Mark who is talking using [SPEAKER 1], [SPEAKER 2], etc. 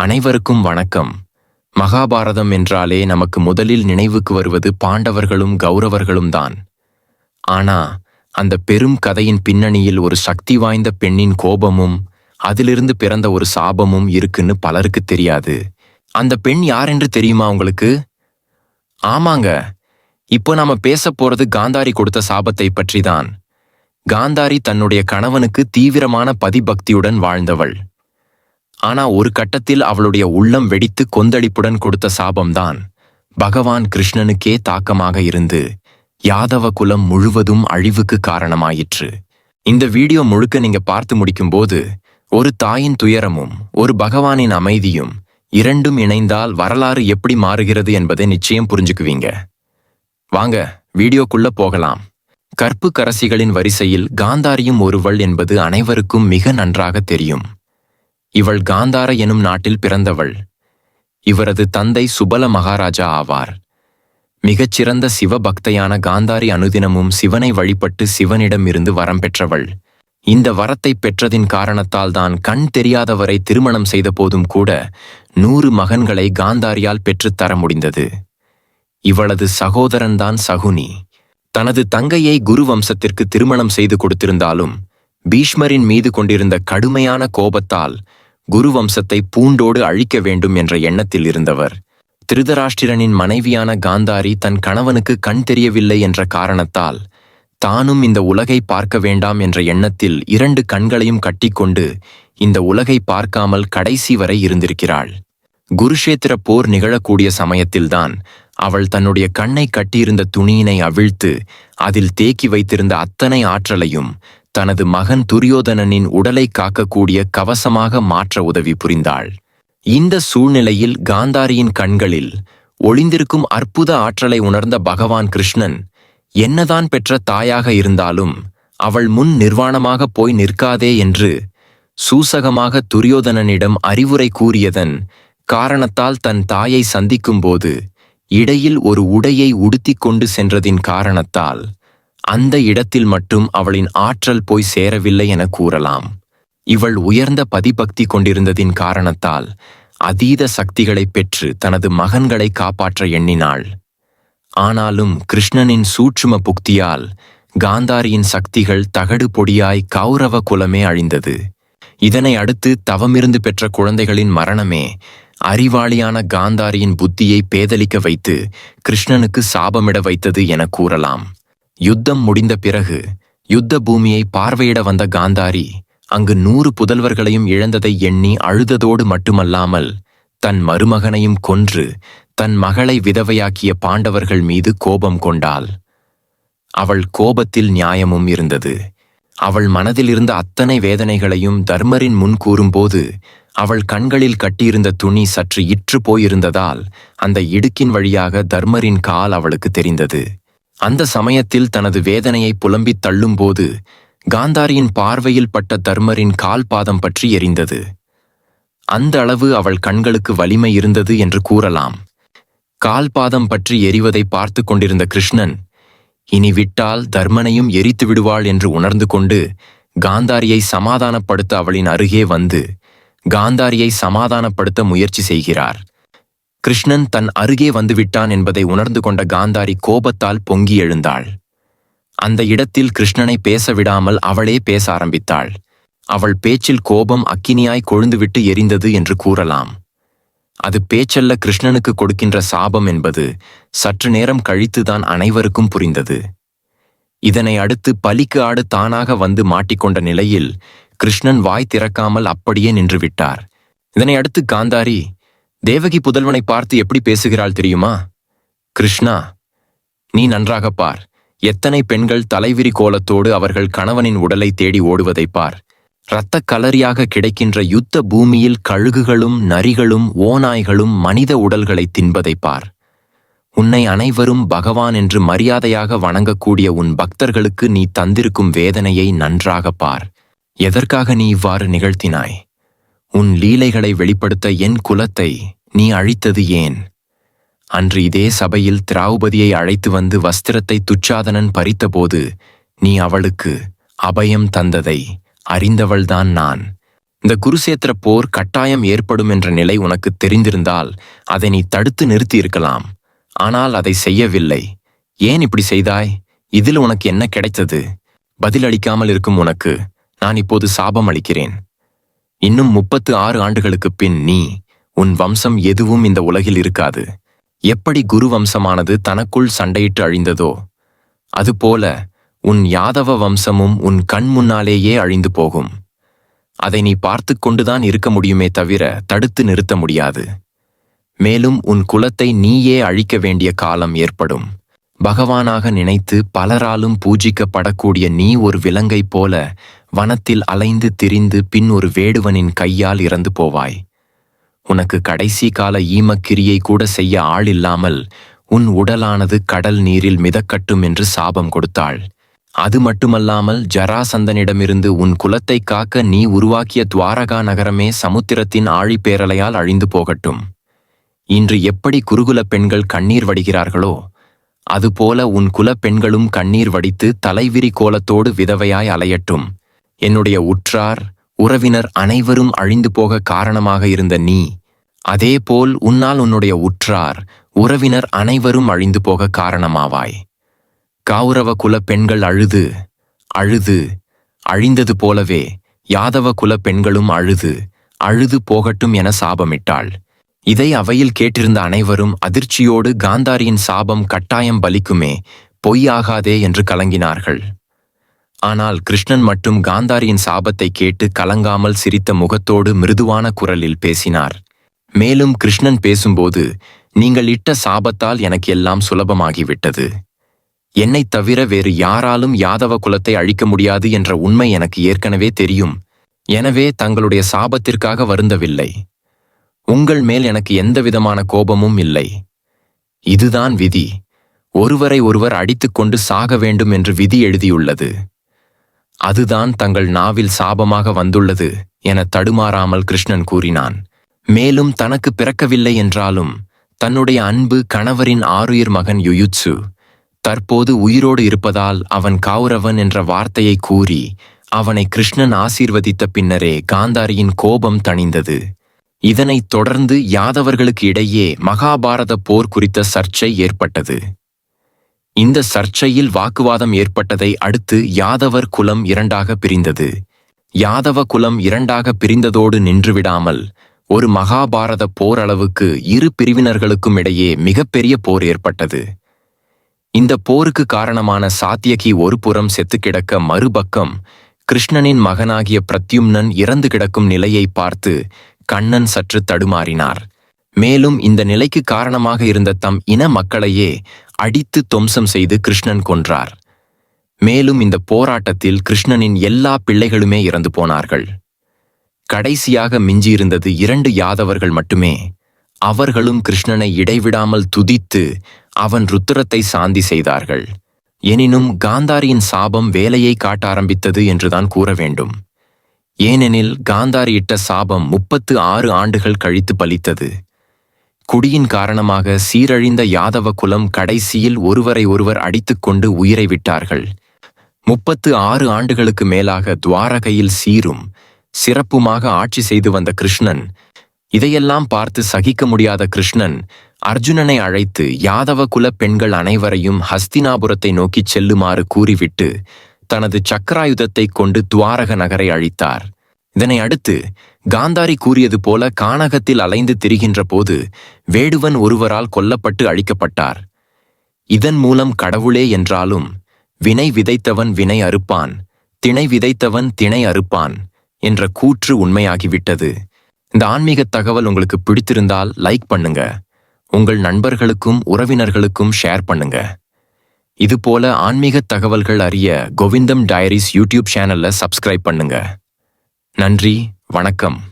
[SPEAKER 1] அனைவருக்கும் வணக்கம். மகாபாரதம் என்றாலே நமக்கு முதலில் நினைவுக்கு வருவது பாண்டவர்களும் கௌரவர்களும் தான். ஆனா அந்த பெரும் கதையின் பின்னணியில் ஒரு சக்தி வாய்ந்த பெண்ணின் கோபமும் அதிலிருந்து பிறந்த ஒரு சாபமும் இருக்குன்னு பலருக்கு தெரியாது. அந்த பெண் யாரென்று தெரியுமா உங்களுக்கு? ஆமாங்க. இப்போ நாம பேச போறது காந்தாரி கொடுத்த சாபத்தை பற்றிதான். காந்தாரி தன்னுடைய கணவனுக்கு தீவிரமான பதிபக்தியுடன் வாழ்ந்தவள். ஆனா ஒரு கட்டத்தில் அவளுடைய உள்ளம் வெடித்து கொந்தளிப்புடன் கொடுத்த சாபம்தான். பகவான் கிருஷ்ணனுக்கே தாக்கமாக இருந்து யாதவ குலம் முழுவதும் அழிவுக்கு காரணமாயிற்று. இந்த வீடியோ முழுக்க நீங்க பார்த்து முடிக்கும்போது ஒரு தாயின் துயரமும் ஒரு பகவானின் அமைதியும் இரண்டும் இணைந்தால் வரலாறு எப்படி மாறுகிறது என்பதை நிச்சயம் புரிஞ்சுக்குவீங்க. வாங்க வீடியோக்குள்ள போகலாம். கற்பு கரசிகளின் வரிசையில் காந்தாரியும் ஒருவள் என்பது அனைவருக்கும் மிக நன்றாக தெரியும். இவள் காந்தார எனும் நாட்டில் பிறந்தவள். இவரது தந்தை சுபல மகாராஜா ஆவார். மிகச்சிறந்த சிவபக்தையான காந்தாரி அனுதினமும் சிவனை வழிபட்டு சிவனிடம் இருந்து வரம் பெற்றவள். இந்த வரத்தை பெற்றதின் காரணத்தால் தான் கண் தெரியாதவரை திருமணம் செய்த போதும் கூட நூறு மகன்களை காந்தாரியால் பெற்றுத் தர முடிந்தது. இவளது சகோதரன்தான் சகுனி. தனது தங்கையை குரு வம்சத்திற்கு திருமணம் செய்து கொடுத்திருந்தாலும் பீஷ்மரின் மீது கொண்டிருந்த கடுமையான கோபத்தால் குரு வம்சத்தை பூண்டோடு அழிக்க வேண்டும் என்ற எண்ணத்தில் இருந்தவர். திருதராஷ்டிரனின் மனைவியான காந்தாரி தன் கணவனுக்கு கண் தெரியவில்லை என்ற காரணத்தால் தானும் இந்த உலகை பார்க்க வேண்டாம் என்ற எண்ணத்தில் இரண்டு கண்களையும் கட்டிக்கொண்டு இந்த உலகை பார்க்காமல் கடைசி வரை இருந்திருக்கிறாள். குருஷேத்திர போர் நிகழக்கூடிய சமயத்தில்தான் அவள் தன்னுடைய கண்ணை கட்டியிருந்த துணியினை அவிழ்த்து அதில் தேக்கி வைத்திருந்த அத்தனை ஆற்றலையும் தனது மகன் துரியோதனனின் உடலை காக்கக்கூடிய கவசமாக மாற்ற உதவி புரிந்தாள். இந்த சூழ்நிலையில் காந்தாரியின் கண்களில் ஒளிந்திருக்கும் அற்புத ஆற்றலை உணர்ந்த பகவான் கிருஷ்ணன் என்னதான் பெற்ற தாயாக இருந்தாலும் அவள் முன் நிர்வாணமாக போய் நிற்காதே என்று சூசகமாக துரியோதனனிடம் அறிவுரை கூறியதன் காரணத்தால் தன் தாயை சந்திக்கும்போது இடையில் ஒரு உடையை உடுத்திக் கொண்டு சென்றதின் காரணத்தால் அந்த இடத்தில் மட்டும் அவளின் ஆற்றல் போய் சேரவில்லை என கூறலாம். இவள் உயர்ந்த பதிபக்தி கொண்டிருந்ததின் காரணத்தால் அதீத சக்திகளை பெற்று தனது மகன்களை காப்பாற்ற எண்ணினாள். ஆனாலும் கிருஷ்ணனின் சூட்சும புக்தியால் காந்தாரியின் சக்திகள் தகடு பொடியாய் கௌரவ குலமே அழிந்தது. இதனை அடுத்து தவமிருந்து பெற்ற குழந்தைகளின் மரணமே அறிவாளியான காந்தாரியின் புத்தியை பேதலிக்க வைத்து கிருஷ்ணனுக்கு சாபமிட வைத்தது என கூறலாம். யுத்தம் முடிந்த பிறகு யுத்த பூமியை பார்வையிட வந்த காந்தாரி அங்கு நூறு புதல்வர்களையும் இழந்ததை எண்ணி அழுததோடு மட்டுமல்லாமல் தன் மருமகனையும் கொன்று தன் மகளை விதவையாக்கிய பாண்டவர்கள் மீது கோபம் கொண்டாள். அவள் கோபத்தில் நியாயமும் இருந்தது. அவள் மனதிலிருந்த அத்தனை வேதனைகளையும் தர்மரின் முன் கூறும்போது அவள் கண்களில் கட்டியிருந்த துணி சற்று இற்று போயிருந்ததால் அந்த இடுக்கின் வழியாக தர்மரின் கால் அவளுக்கு தெரிந்தது. அந்த சமயத்தில் தனது வேதனையை புலம்பித் தள்ளும்போது காந்தாரியின் பார்வையில் பட்ட தர்மரின் கால் பாதம் பற்றி எரிந்தது. அந்த அளவு அவள் கண்களுக்கு வலிமை இருந்தது என்று கூறலாம். கால் பாதம் பற்றி எரிவதை பார்த்து கொண்டிருந்த கிருஷ்ணன் இனி விட்டால் தர்மனையும் எரித்து விடுவாள் என்று உணர்ந்து கொண்டு காந்தாரியை சமாதானப்படுத்த அவளின் அருகே வந்து காந்தாரியை சமாதானப்படுத்த முயற்சி செய்கிறார். கிருஷ்ணன் தன் அருகே வந்துவிட்டான் என்பதை உணர்ந்து கொண்ட காந்தாரி கோபத்தால் பொங்கி எழுந்தாள். அந்த இடத்தில் கிருஷ்ணனை பேச விடாமல் அவளே பேச ஆரம்பித்தாள். அவள் பேச்சில் கோபம் அக்கினியாய் கொழுந்துவிட்டு எரிந்தது என்று கூறலாம். அது பேச்சல்ல கிருஷ்ணனுக்கு கொடுக்கின்ற சாபம் என்பது சற்று நேரம் கழித்துதான் அனைவருக்கும் புரிந்தது. இதனை அடுத்து பலிக்கு ஆடு தானாக வந்து மாட்டிக்கொண்ட நிலையில் கிருஷ்ணன் வாய் திறக்காமல் அப்படியே நின்றுவிட்டார். இதனை அடுத்து காந்தாரி தேவகி புதல்வனை பார்த்து எப்படி பேசுகிறாள் தெரியுமா? கிருஷ்ணா நீ நன்றாக பார். எத்தனை பெண்கள் தலைவிரி கோலத்தோடு அவர்கள் கணவனின் உடலை தேடி ஓடுவதை பார். இரத்தக் கலரியாக கிடைக்கின்ற யுத்த பூமியில் கழுகுகளும் நரிகளும் ஓநாய்களும் மனித உடல்களை தின்பதை பார். உன்னை அனைவரும் பகவான் என்று மரியாதையாக வணங்கக்கூடிய உன் பக்தர்களுக்கு நீ தந்திருக்கும் வேதனையை நன்றாக பார். எதற்காக நீ இவ்வாறு நிகழ்த்தினாய்? உன் லீலைகளை வெளிப்படுத்த என் குலத்தை நீ அழித்தது ஏன்? அன்று இதே சபையில் திராவுபதியை அழைத்து வந்து வஸ்திரத்தை துச்சாதனன் பறித்தபோது நீ அவளுக்கு அபயம் தந்ததை அறிந்தவள்தான் நான். இந்த குருசேத்திர போர் கட்டாயம் ஏற்படும் என்ற நிலை உனக்கு தெரிந்திருந்தால் அதை நீ தடுத்து நிறுத்தியிருக்கலாம். ஆனால் அதை செய்யவில்லை. ஏன் இப்படி செய்தாய்? இதில் உனக்கு என்ன கிடைத்தது? பதிலளிக்காமல் இருக்கும் உனக்கு நான் இப்போது சாபம் அளிக்கிறேன் இன்னும் முப்பத்து ஆறு ஆண்டுகளுக்குப் பின் நீ உன் வம்சம் எதுவும் இந்த உலகில் இருக்காது. எப்படி குரு வம்சமானது தனக்குள் சண்டையிட்டு அழிந்ததோ அதுபோல உன் யாதவ வம்சமும் உன் கண் முன்னாலேயே அழிந்து போகும். அதை நீ பார்த்து கொண்டுதான் இருக்க முடியுமே தவிர தடுத்து நிறுத்த முடியாது. மேலும் உன் குலத்தை நீயே அழிக்க வேண்டிய காலம் ஏற்படும். பகவானாக நினைத்து பலராலும் பூஜிக்கப்படக்கூடிய நீ ஒரு விலங்கைப் போல வனத்தில் அலைந்து திரிந்து பின் ஒரு வேடுவனின் கையால் இறந்து போவாய். உனக்கு கடைசி கால ஈமக்கிரியை கூட செய்ய ஆள் இல்லாமல் உன் உடலானது கடல் நீரில் மிதக்கட்டும் என்று சாபம் கொடுத்தாள். அது மட்டுமல்லாமல் ஜராசந்தனிடமிருந்து உன் குலத்தை காக்க நீ உருவாக்கிய துவாரகா நகரமே சமுத்திரத்தின் ஆழிப்பேரலையால் அழிந்து போகட்டும். இன்று எப்படி குருகுல பெண்கள் கண்ணீர் வடிகிறார்களோ அதுபோல உன் குலப் பெண்களும் கண்ணீர் வடித்து தலைவிரி கோலத்தோடு விதவையாய் அலையட்டும். என்னுடைய உற்றார் உறவினர் அனைவரும் அழிந்து போக காரணமாக இருந்த நீ அதேபோல் உன்னால் உன்னுடைய உற்றார் உறவினர் அனைவரும் அழிந்து போக காரணமாவாய். கௌரவ குல பெண்கள் அழுது அழுது அழிந்தது போலவே யாதவ குல பெண்களும் அழுது அழுது போகட்டும் என சாபமிட்டாள். இதை அவையில் கேட்டிருந்த அனைவரும் அதிர்ச்சியோடு காந்தாரியின் சாபம் கட்டாயம் பலிக்குமே பொய்யாகாதே என்று கலங்கினார்கள். ஆனால் கிருஷ்ணன் மட்டும் காந்தாரியின் சாபத்தை கேட்டு கலங்காமல் சிரித்த முகத்தோடு மிருதுவான குரலில் பேசினார். மேலும் கிருஷ்ணன் பேசும்போது நீங்கள் இட்ட சாபத்தால் எனக்கு எல்லாம் சுலபமாகிவிட்டது. என்னைத் தவிர வேறு யாராலும் யாதவ குலத்தை அழிக்க முடியாது என்ற உண்மை எனக்கு ஏற்கனவே தெரியும். எனவே தங்களுடைய சாபத்திற்காக வருந்தவில்லை. உங்கள் மேல் எனக்கு எந்தவிதமான கோபமும் இல்லை. இதுதான் விதி. ஒருவரை ஒருவர் அடித்துக்கொண்டு சாக வேண்டும் என்று விதி எழுதியுள்ளது. அதுதான் தங்கள் நாவில் சாபமாக வந்துள்ளது என தடுமாறாமல் கிருஷ்ணன் கூறினான். மேலும் தனக்கு பிறக்கவில்லை என்றாலும் தன்னுடைய அன்பு கணவரின் ஆருயிர் மகன் யுயுட்சு தற்போது உயிரோடு இருப்பதால் அவன் கௌரவன் என்ற வார்த்தையை கூறி அவனை கிருஷ்ணன் ஆசீர்வதித்த பின்னரே காந்தாரியின் கோபம் தணிந்தது. இதனைத் தொடர்ந்து யாதவர்களுக்கு இடையே மகாபாரத போர் குறித்த சர்ச்சை ஏற்பட்டது. இந்த சர்ச்சையில் வாக்குவாதம் ஏற்பட்டதை அடுத்து யாதவர் குலம் இரண்டாக பிரிந்தது. யாதவ குலம் இரண்டாக பிரிந்ததோடு நின்றுவிடாமல் ஒரு மகாபாரத போர் அளவுக்கு இரு பிரிவினர்களுக்கும் இடையே மிகப்பெரிய போர் ஏற்பட்டது. இந்த போருக்கு காரணமான சாத்தியகி ஒரு புறம் செத்து கிடக்க மறுபக்கம் கிருஷ்ணனின் மகனாகிய பிரத்யும்னன் இறந்து கிடக்கும் நிலையை பார்த்து கண்ணன் சற்று தடுமாறினார். மேலும் இந்த நிலைக்கு காரணமாக இருந்த தம் இன மக்களையே அடித்து தொம்சம் செய்து கிருஷ்ணன் கொன்றார். மேலும் இந்த போராட்டத்தில் கிருஷ்ணனின் எல்லா பிள்ளைகளுமே இறந்து போனார்கள். கடைசியாக மிஞ்சியிருந்தது இரண்டு யாதவர்கள் மட்டுமே. அவர்களும் கிருஷ்ணனை இடைவிடாமல் துதித்து அவன் ருத்திரத்தை சாந்தி செய்தார்கள். எனினும் காந்தாரியின் சாபம் வேலையை காட்ட ஆரம்பித்தது என்றுதான் கூற வேண்டும். ஏனெனில் காந்தாரி இட்ட சாபம் முப்பத்து ஆறு ஆண்டுகள் கழித்து பலித்தது. குடியின் காரணமாக சீரழிந்த யாதவ குலம் கடைசியில் ஒருவரை ஒருவர் அடித்துக்கொண்டு உயிரை விட்டார்கள். முப்பத்து ஆறு ஆண்டுகளுக்கு மேலாக துவாரகையில் சீரும் சிறப்புமாக ஆட்சி செய்து வந்த கிருஷ்ணன் இதையெல்லாம் பார்த்து சகிக்க முடியாத கிருஷ்ணன் அர்ஜுனனை அழைத்து யாதவ குல பெண்கள் அனைவரையும் ஹஸ்தினாபுரத்தை நோக்கிச் செல்லுமாறு கூறிவிட்டு தனது சக்கராயுதத்தைக் கொண்டு துவாரக நகரை அழித்தார். இதனை அடுத்து காந்தாரி கூறியது போல கானகத்தில் அலைந்து திரிகின்ற போது வேடுவன் ஒருவரால் கொல்லப்பட்டு அழிக்கப்பட்டார். இதன் மூலம் கடவுளே என்றாலும் வினை விதைத்தவன் வினை அறுப்பான் திணை விதைத்தவன் திணை அறுப்பான் என்ற கூற்று உண்மையாகிவிட்டது. இந்த ஆன்மீக தகவல் உங்களுக்கு பிடித்திருந்தால் லைக் பண்ணுங்க. உங்கள் நண்பர்களுக்கும் உறவினர்களுக்கும் ஷேர் பண்ணுங்க. இதுபோல ஆன்மீக தகவல்கள் அறிய கோவிந்தம் டைரிஸ் யூடியூப் சேனல்ல சப்ஸ்கிரைப் பண்ணுங்க. நன்றி வணக்கம்.